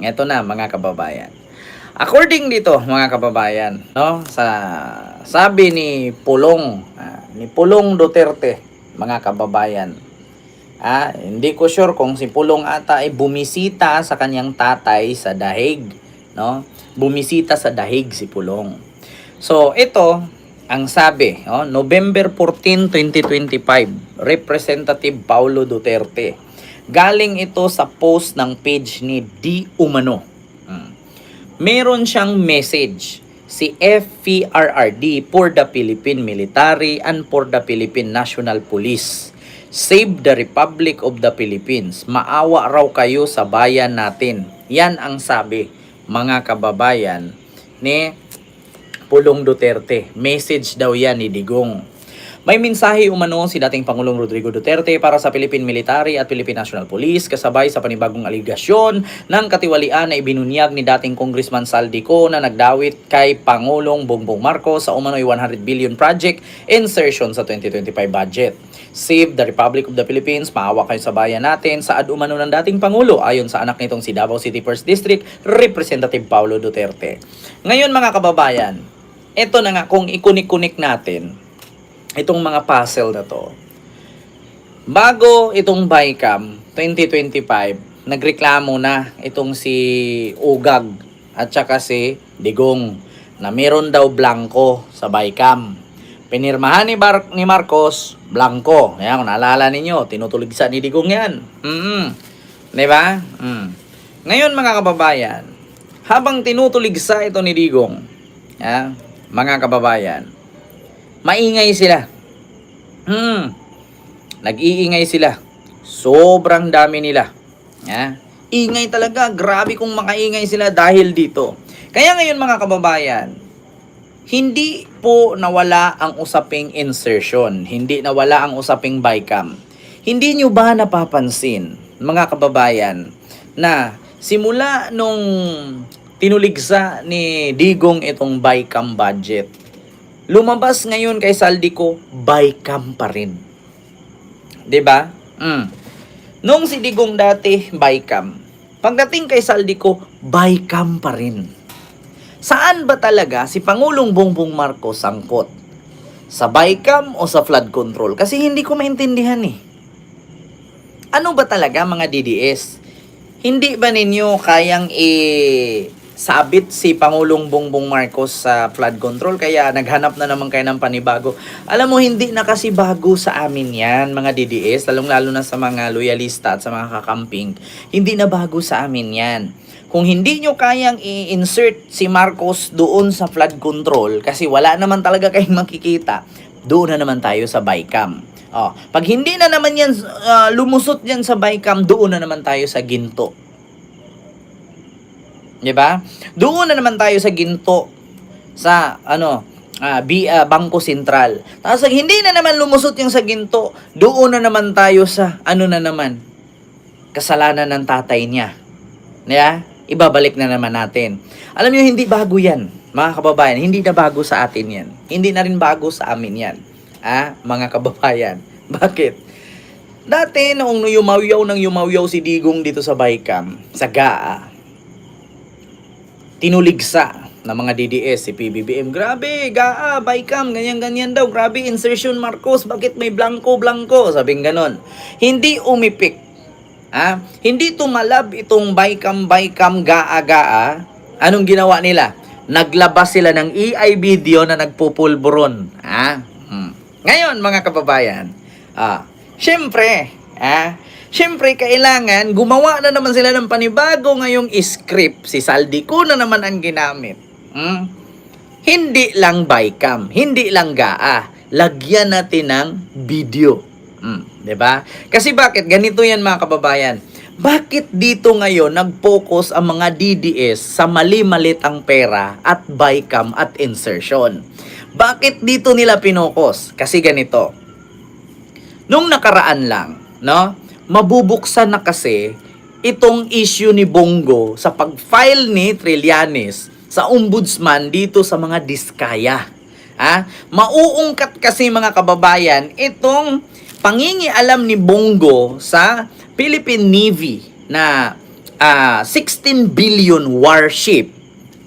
Ito na mga kababayan. According dito mga kababayan, no, sa sabi ni Pulong, ah, ni Pulong Duterte, mga kababayan. Ah, hindi ko sure kung si Pulong ata ay bumisita sa kanyang tatay sa Dahig, no? Bumisita sa Dahig si Pulong. So, ito ang sabi, oh, November 14, 2025, Representative Paulo Duterte. Galing ito sa post ng page ni D. Umano. Hmm. Meron siyang message si FPRRD for the Philippine Military and for the Philippine National Police. Save the Republic of the Philippines. Maawa raw kayo sa bayan natin. Yan ang sabi, mga kababayan, ni Pulong Duterte. Message daw yan ni Digong. May mensahe umano si dating Pangulong Rodrigo Duterte para sa Philippine Military at Philippine National Police kasabay sa panibagong aligasyon ng katiwalian na ibinunyag ni dating Congressman Saldico na nagdawit kay Pangulong Bongbong Marcos sa umano'y 100 billion project insertion sa 2025 budget. Save the Republic of the Philippines, maawa kayo sa bayan natin, saad umano ng dating Pangulo ayon sa anak nitong si Davao City First District, Representative Paulo Duterte. Ngayon mga kababayan, ito na nga kung ikunik-kunik natin, itong mga puzzle na to. Bago itong BICAM 2025, nagreklamo na itong si Ugag at saka si Digong na meron daw blanco sa BICAM. Pinirmahan ni, Bar- ni Marcos, blanco. Ayan, kung naalala ninyo, tinutuligsa ni Digong yan. Mm Di ba? Mm. Ngayon mga kababayan, habang tinutuligsa ito ni Digong, ah, mga kababayan, maingay sila. Hmm. Nag-iingay sila. Sobrang dami nila. Ya. Ingay talaga. Grabe kung makaingay sila dahil dito. Kaya ngayon mga kababayan, hindi po nawala ang usaping insertion. Hindi nawala ang usaping bycam. Hindi nyo ba napapansin, mga kababayan, na simula nung tinuligsa ni Digong itong bycam budget, lumabas ngayon kay Saldico, bycam pa rin. 'Di ba? Mm. Nung si Digong dati, bycam. Pagdating kay Saldico, bycam pa rin. Saan ba talaga si Pangulong Bongbong Marcos sangkot? Sa bycam o sa flood control? Kasi hindi ko maintindihan eh. Ano ba talaga mga DDS? Hindi ba ninyo kayang i sabit si Pangulong Bongbong Marcos sa flood control kaya naghanap na naman kayo ng panibago. Alam mo, hindi na kasi bago sa amin yan, mga DDS, lalong-lalo na sa mga loyalista at sa mga kakamping. Hindi na bago sa amin yan. Kung hindi nyo kayang i-insert si Marcos doon sa flood control, kasi wala naman talaga kayong makikita, doon na naman tayo sa BICAM. Oh, pag hindi na naman yan ah, lumusot yan sa BICAM, doon na naman tayo sa ginto. 'Di ba? Doon na naman tayo sa ginto sa ano, ah, bi, ah, Bangko Sentral. Tapos hindi na naman lumusot yung sa ginto, doon na naman tayo sa ano na naman, kasalanan ng tatay niya. Yeah? Ibabalik na naman natin. Alam niyo hindi bago 'yan, mga kababayan. Hindi na bago sa atin 'yan. Hindi na rin bago sa amin 'yan. Ah, mga kababayan. Bakit? Dati noong yumawyaw ng yumawyaw si Digong dito sa Baykam, sa GAA, tinuligsa ng mga DDS, si PBBM. Grabe, GAA, Baykam, ganyan-ganyan daw. Grabe, insertion Marcos, bakit may blanco-blanco? Sabing ganon. Hindi umipik. Ha? Hindi tumalab itong Baykam, Baykam, GAA, GAA. Anong ginawa nila? Naglabas sila ng EI video na nagpupulburon. Ha? Hmm. Ngayon, mga kababayan, ah, syempre, ah, syempre, kailangan gumawa na naman sila ng panibago ngayong script. Si Saldico na naman ang ginamit. Hmm? Hindi lang bycam, hindi lang GAA. Lagyan natin ng video. Hmm, 'di ba? Kasi bakit ganito 'yan mga kababayan? Bakit dito ngayon nag-focus ang mga DDS sa mali-malit ang pera at bycam at insertion? Bakit dito nila pinokos? Kasi ganito. Nung nakaraan lang, no? Mabubuksan na kasi itong issue ni Bongo sa pag-file ni Trillanes sa ombudsman dito sa mga diskaya. Ha? Mauungkat kasi mga kababayan itong pangingialam ni Bongo sa Philippine Navy na ah, 16 billion warship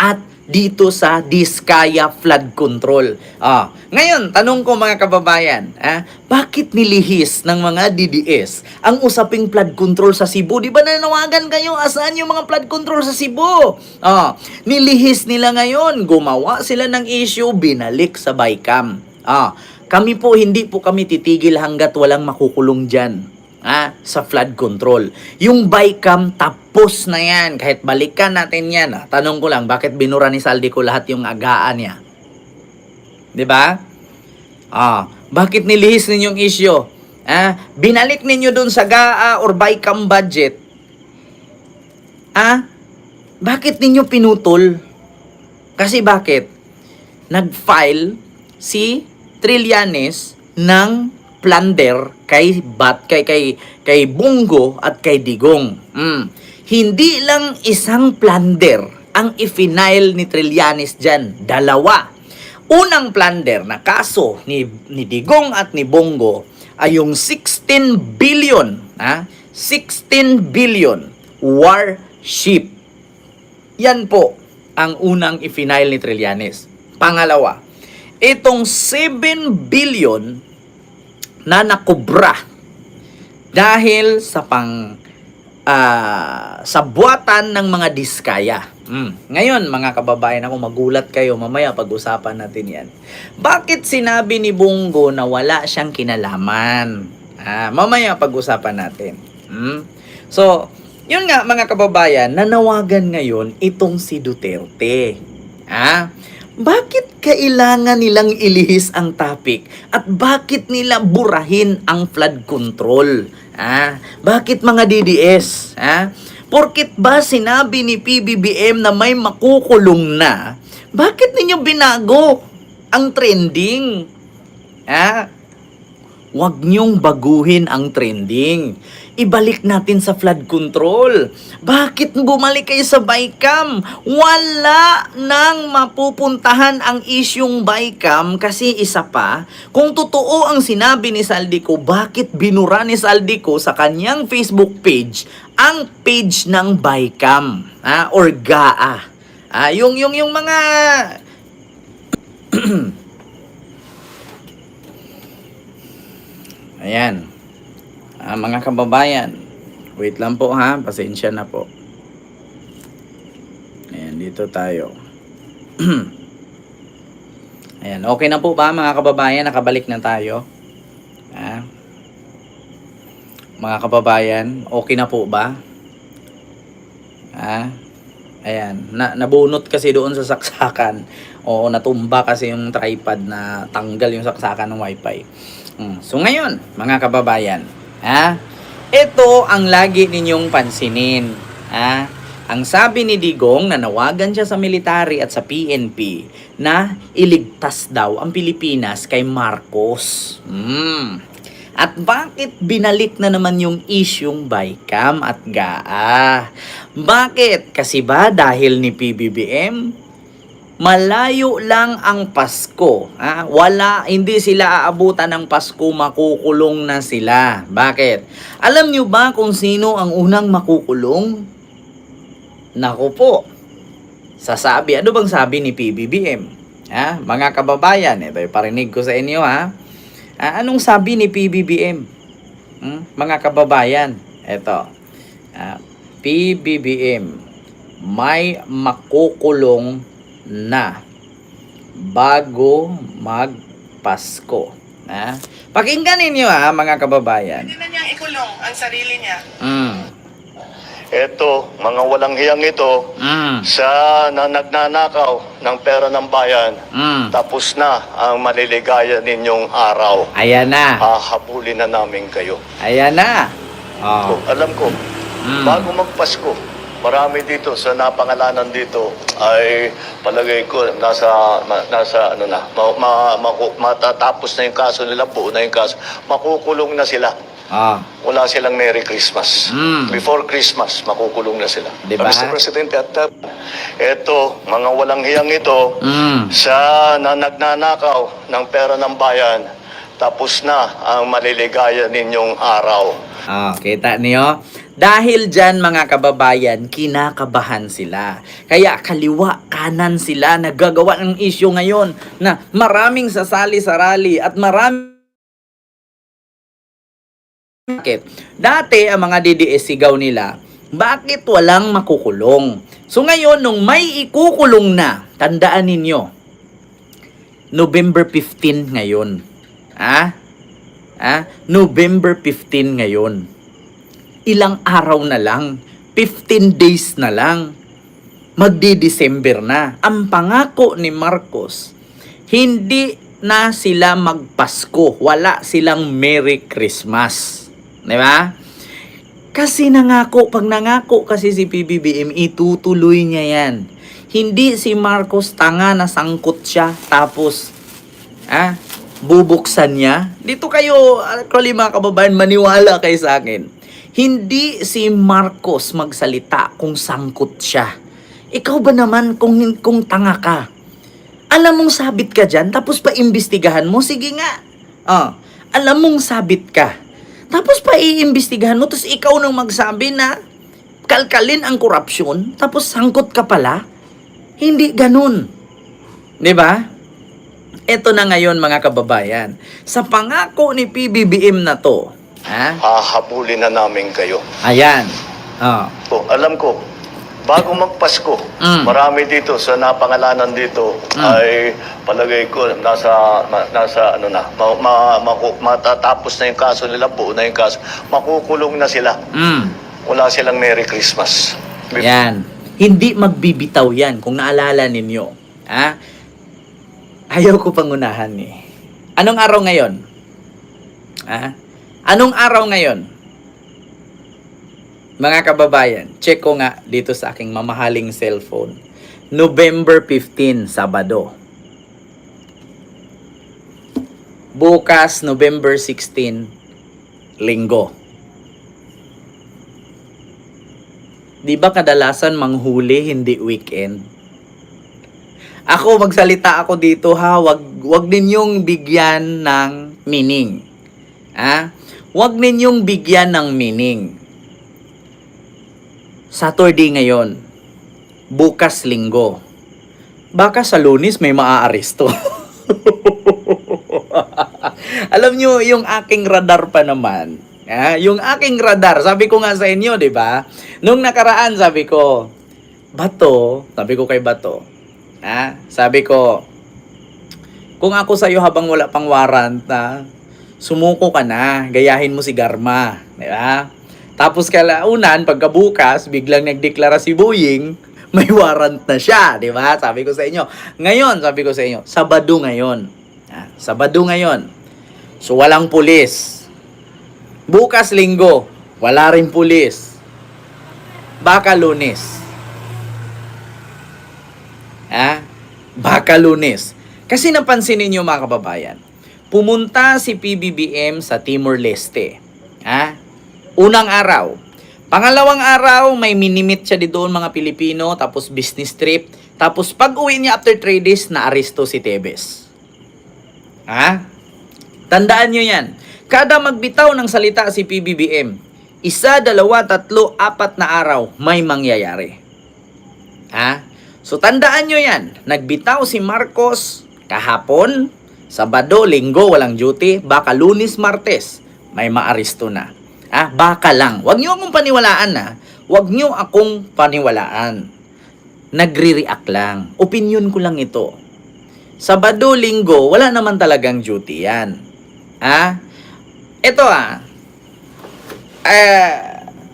at dito sa Diskaya flood control. Ah, ngayon, tanong ko mga kababayan, ah, bakit nilihis ng mga DDS ang usaping flood control sa Cebu? Di ba nanawagan kayo, asaan yung mga flood control sa Cebu? Ah, nilihis nila ngayon, gumawa sila ng issue, binalik sa Baykam. Ah, kami po, hindi po kami titigil hanggat walang makukulong dyan ah, sa flood control. Yung Bicam, tapos na yan. Kahit balikan natin yan. Ah, tanong ko lang, bakit binura ni Saldi ko lahat yung agaan niya? ba? Ah, bakit nilihis ninyong issue? Ah, binalik ninyo dun sa GAA or Bicam budget. Ah, bakit ninyo pinutol? Kasi bakit? Nag-file si Trillanes ng plunder kay Bat kay kay kay Bungo at kay Digong. Mm. Hindi lang isang plunder ang ifinail ni Trillanes diyan, dalawa. Unang plunder na kaso ni ni Digong at ni Bongo ay yung 16 billion, ha? 16 billion warship. Yan po ang unang ifinail ni Trillanes. Pangalawa, itong 7 billion na nakubra dahil sa pang ah, sa buwatan ng mga diskaya. Mm. Ngayon, mga kababayan ako, magulat kayo. Mamaya pag-usapan natin yan. Bakit sinabi ni Bungo na wala siyang kinalaman? Ah, mamaya pag-usapan natin. Mm? So, yun nga mga kababayan, nanawagan ngayon itong si Duterte. Ah, bakit kailangan nilang ilihis ang topic? At bakit nila burahin ang flood control? Ah, bakit mga DDS? Ah, porkit ba sinabi ni PBBM na may makukulong na? Bakit ninyo binago ang trending? Ah, Huwag niyong baguhin ang trending. Ibalik natin sa flood control. Bakit bumalik kayo sa Bicam? Wala nang mapupuntahan ang isyong Bicam kasi isa pa, kung totoo ang sinabi ni Saldico, bakit binura ni Saldico sa kanyang Facebook page ang page ng Bicam ah, or GAA? Ah, yung yung yung mga Ayan. Ah, mga kababayan, wait lang po ha, pasensya na po. Ayan, dito tayo. Ayan, okay na po ba mga kababayan? Nakabalik na tayo. Ha? Mga kababayan, okay na po ba? Ha? Ayan, na, nabunot kasi doon sa saksakan. O natumba kasi yung tripod na tanggal yung saksakan ng wifi. Mm. So ngayon, mga kababayan, ha? Ito ang lagi ninyong pansinin, ha? Ang sabi ni Digong na nawagan siya sa military at sa PNP na iligtas daw ang Pilipinas kay Marcos. Mm. At bakit binalik na naman yung isyong Bicam at GAA? Bakit? Kasi ba dahil ni PBBM malayo lang ang Pasko. Ha? Wala, hindi sila aabutan ng Pasko, makukulong na sila. Bakit? Alam nyo ba kung sino ang unang makukulong? Nako po. Sasabi, ano bang sabi ni PBBM? Ha? Mga kababayan, ito yung parinig ko sa inyo ha. Ah, anong sabi ni PBBM? Hmm? Mga kababayan, ito. Ah, PBBM, may makukulong na bago magpasko. Ha? Pakinggan ninyo ha, mga kababayan. Pwede na niya ikulong ang sarili niya. Mm. Eto, mga walang hiyang ito, Mm. sa na nagnanakaw ng pera ng bayan, Mm. tapos na ang maliligaya ninyong araw. Ayan na. Hahabulin na namin kayo. Ayan na. Oh. So, alam ko, Mm. bago magpasko, marami dito sa napangalanan dito ay palagay ko nasa ma- nasa ano na ma, ma, maku- matatapos na yung kaso nila buo na yung kaso makukulong na sila Oh. wala silang Merry Christmas. Mm. Before Christmas, makukulong na sila. Diba? Mr. Presidente, at uh, eto, mga walang hiyang ito, Mm. sa na nagnanakaw ng pera ng bayan, tapos na ang maliligaya ninyong araw. Oh, kita niyo? Dahil dyan mga kababayan, kinakabahan sila. Kaya kaliwa, kanan sila nagagawa ng issue ngayon na maraming sasali sa rally at marami bakit? Dati, ang mga DDS sigaw nila, bakit walang makukulong? So ngayon, nung may ikukulong na, tandaan ninyo, November 15 ngayon. Ah? Ah? November 15 ngayon. Ilang araw na lang. 15 days na lang. Magdi-December na. Ang pangako ni Marcos, hindi na sila magpasko. Wala silang Merry Christmas. Di ba? Kasi nangako, pag nangako kasi si PBBM, itutuloy niya yan. Hindi si Marcos tanga na sangkot siya, tapos, ah, bubuksan niya. Dito kayo, actually mga kababayan, maniwala kayo sa akin. Hindi si Marcos magsalita kung sangkot siya. Ikaw ba naman kung, kung tanga ka? Alam mong sabit ka dyan, tapos pa-imbestigahan mo, sige nga. Ah, alam mong sabit ka. Tapos pa iimbestigahan mo, tapos ikaw nang magsabi na kalkalin ang korupsyon, tapos sangkot ka pala. Hindi ganun. 'Di ba? Ito na ngayon mga kababayan. Sa pangako ni PBBM na to, ha? Hahabulin na namin kayo. Ayan. Oh. Oh, alam ko, bago magpasko, Mm. marami dito sa napangalanan dito Mm. ay palagay ko nasa ma- nasa ano na ma, ma, maku- matatapos na yung kaso nila, buo na yung kaso. Makukulong na sila. Mm. Wala silang Merry Christmas. Yan. Hindi magbibitaw yan kung naalala ninyo. Ha? Ayaw ko pangunahan eh. Anong araw ngayon? Ha? Anong araw ngayon? Mga kababayan, check ko nga dito sa aking mamahaling cellphone. November 15, Sabado. Bukas, November 16, Linggo. Di ba kadalasan manghuli, hindi weekend? Ako, magsalita ako dito ha, wag, wag ninyong bigyan ng meaning. Ha? Wag ninyong bigyan ng meaning. Saturday ngayon. Bukas linggo. Baka sa lunis may maaaresto. Alam nyo, yung aking radar pa naman, ah, yung aking radar, sabi ko nga sa inyo, di ba? Nung nakaraan, sabi ko, Bato, sabi ko kay Bato, ah, sabi ko, kung ako sa'yo habang wala pang warrant na, sumuko ka na, gayahin mo si Garma, di ba? Tapos kalaunan, pagkabukas, biglang nagdeklara si Boying, may warrant na siya, di ba? Sabi ko sa inyo. Ngayon, sabi ko sa inyo, Sabado ngayon. Ah, Sabado ngayon. So, walang pulis. Bukas linggo, wala rin pulis. Baka lunes. Ha? Baka lunes. Kasi napansin ninyo mga kababayan, pumunta si PBBM sa Timor-Leste. Ha? Unang araw. Pangalawang araw, may minimit siya di doon mga Pilipino, tapos business trip. Tapos pag uwi niya after 3 days, na-aresto si Tebes. Ha? Tandaan nyo yan. Kada magbitaw ng salita si PBBM, isa, dalawa, tatlo, apat na araw, may mangyayari. Ha? So tandaan nyo yan. Nagbitaw si Marcos kahapon, Sabado, Linggo, walang duty, baka Lunes, Martes, may maaresto na. Ah, baka lang. Huwag nyo akong paniwalaan na. Huwag nyo akong paniwalaan. Nagre-react lang. Opinion ko lang ito. Sabado, Linggo, wala naman talagang duty yan. Ah? Ito ah. Eh,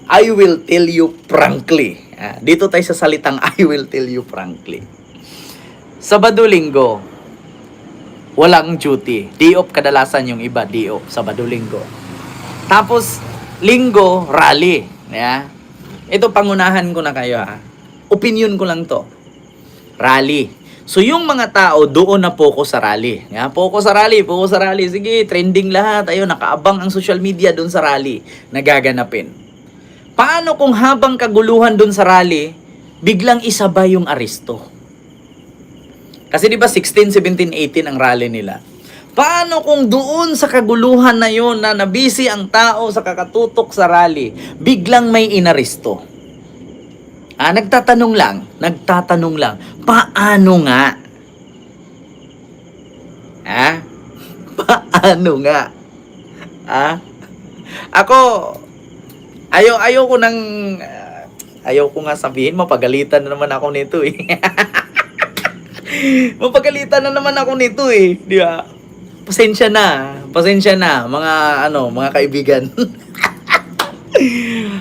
I will tell you frankly. Ah, dito tayo sa salitang I will tell you frankly. Sabado, Linggo, walang duty. Day off kadalasan yung iba, day off. Sabado, Linggo. Tapos, Linggo, rally. Yeah? Ito, pangunahan ko na kayo ha. Opinion ko lang to. Rally. So, yung mga tao, doon na focus sa rally. Yeah? Focus sa rally, focus sa rally. Sige, trending lahat. Ayun, nakaabang ang social media doon sa rally na gaganapin. Paano kung habang kaguluhan doon sa rally, biglang isabay yung aresto? Kasi di ba 16, 17, 18 ang rally nila. Paano kung doon sa kaguluhan na yon na nabisi ang tao sa kakatutok sa rally, biglang may inaristo? Ah, nagtatanong lang, nagtatanong lang, paano nga? Ha? Paano nga? Ha? Ako, ayaw, ayaw ko nang, ah, ayaw ko nga sabihin, mapagalitan na naman ako nito eh. mapagalitan na naman ako nito eh, di ba? Pasensya na, pasensya na, mga ano, mga kaibigan.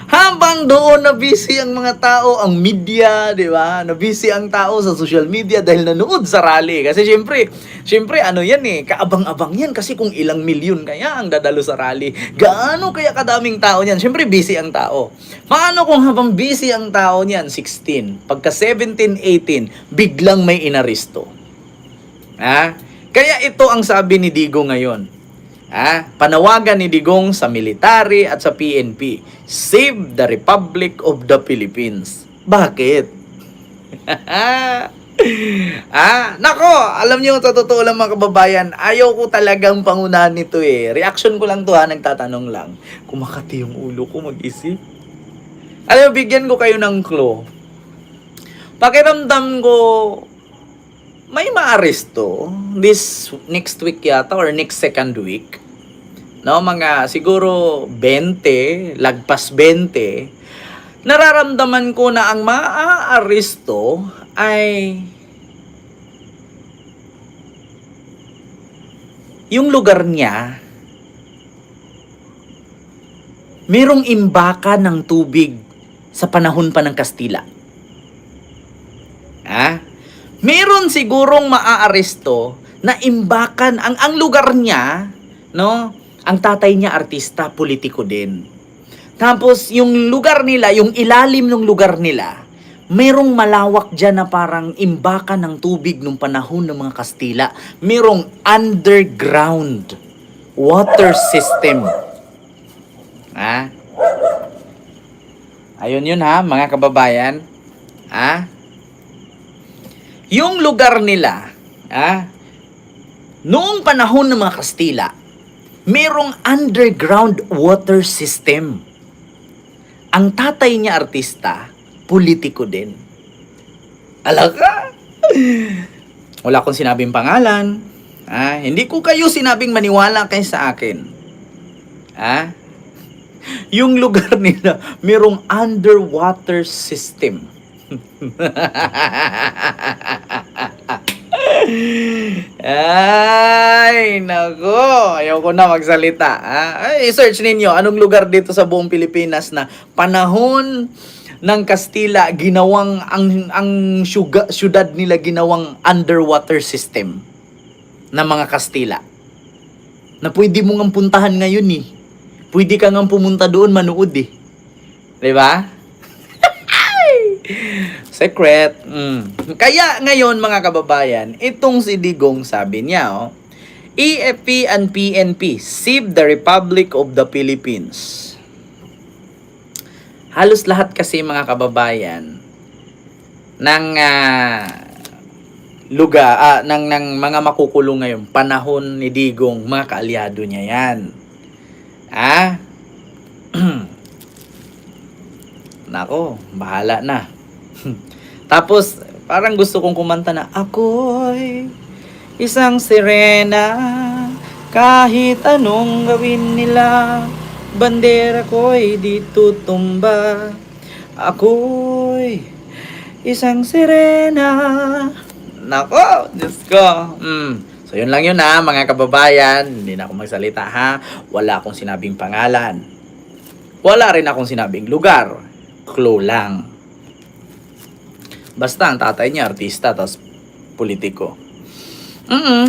Habang doon na busy ang mga tao, ang media, di ba? Na busy ang tao sa social media dahil nanood sa rally. Kasi syempre, syempre ano yan eh, kaabang-abang yan kasi kung ilang milyon kaya ang dadalo sa rally. Gaano kaya kadaming tao niyan? Syempre busy ang tao. Paano kung habang busy ang tao niyan, 16, pagka 17, 18, biglang may inaristo? Ha? Kaya ito ang sabi ni Digo ngayon. Ah, panawagan ni Digong sa military at sa PNP. Save the Republic of the Philippines. Bakit? ah, nako, alam niyo sa totoo lang mga kababayan, ayaw ko talagang pangunahan nito eh. Reaction ko lang to ha, nagtatanong lang. Kumakati yung ulo ko mag-isip. Alam bigyan ko kayo ng clue. Pakiramdam ko, may maaresto this next week yata or next second week. No, mga siguro 20, lagpas 20. Nararamdaman ko na ang maaaresto ay yung lugar niya merong imbaka ng tubig sa panahon pa ng Kastila. Ha? Meron sigurong maaaresto na imbakan ang ang lugar niya, no? Ang tatay niya artista, politiko din. Tapos yung lugar nila, yung ilalim ng lugar nila, merong malawak diyan na parang imbakan ng tubig nung panahon ng mga Kastila. Merong underground water system. Ha? Ayun yun ha, mga kababayan. Ha? Yung lugar nila, ah, noong panahon ng mga Kastila, merong underground water system. Ang tatay niya artista, politiko din. Alaka? Wala akong sinabing pangalan. Ah, hindi ko kayo sinabing maniwala kayo sa akin. Ah? Yung lugar nila, merong underwater system. Ay, nako. Ayaw ko na magsalita. ah. Ay, search ninyo anong lugar dito sa buong Pilipinas na panahon ng Kastila ginawang ang ang syuga, syudad nila ginawang underwater system ng mga Kastila. Na pwede mo ngang puntahan ngayon eh. Pwede ka ngang pumunta doon manood eh. 'Di ba? Secret. Mm. Kaya ngayon mga kababayan, itong si Digong sabi niya, oh, EFP and PNP, Save the Republic of the Philippines. Halos lahat kasi mga kababayan ng ah, lugar, ah, ng, ng mga makukulong ngayon, panahon ni Digong, mga kaalyado niya yan. Ah? Nako, bahala na. Tapos, parang gusto kong kumanta na, Ako'y isang sirena, kahit anong gawin nila, bandera ko'y di tutumba. Ako'y isang sirena. Nako, Diyos ko. Mm. So, yun lang yun ha, mga kababayan. Hindi na ako magsalita ha. Wala akong sinabing pangalan. Wala rin akong sinabing lugar. Clue lang. Basta ang tatay niya artista tapos politiko. Mm